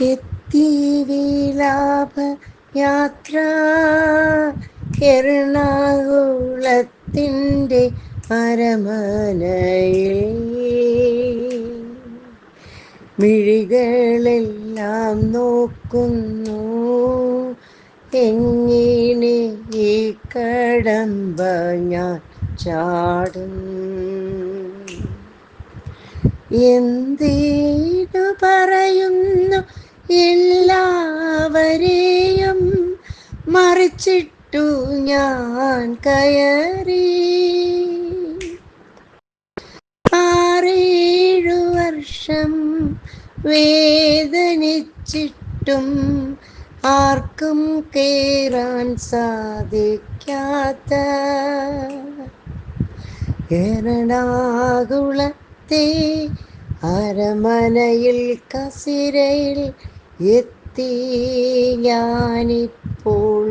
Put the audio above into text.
എത്തി വിലാപ യാത്ര എറണാകുളത്തിന്റെ അരമനയിൽ മിഴികളെല്ലാം നോക്കുന്നു. എങ്ങനെ ഈ കടമ്പ ഞാൻ ചാടും? എന്തേനു പറയുന്നു? എല്ലാവരെയും മറിച്ചിട്ടു ഞാൻ കയറി. ആറേഴു വർഷം വേദനിച്ചിട്ടും ആർക്കും കേറാൻ സാധിക്കാത്ത എറണാകുളത്തെ അരമനയിൽ കസിരയിൽ എത്തി ഞാനിപ്പോൾ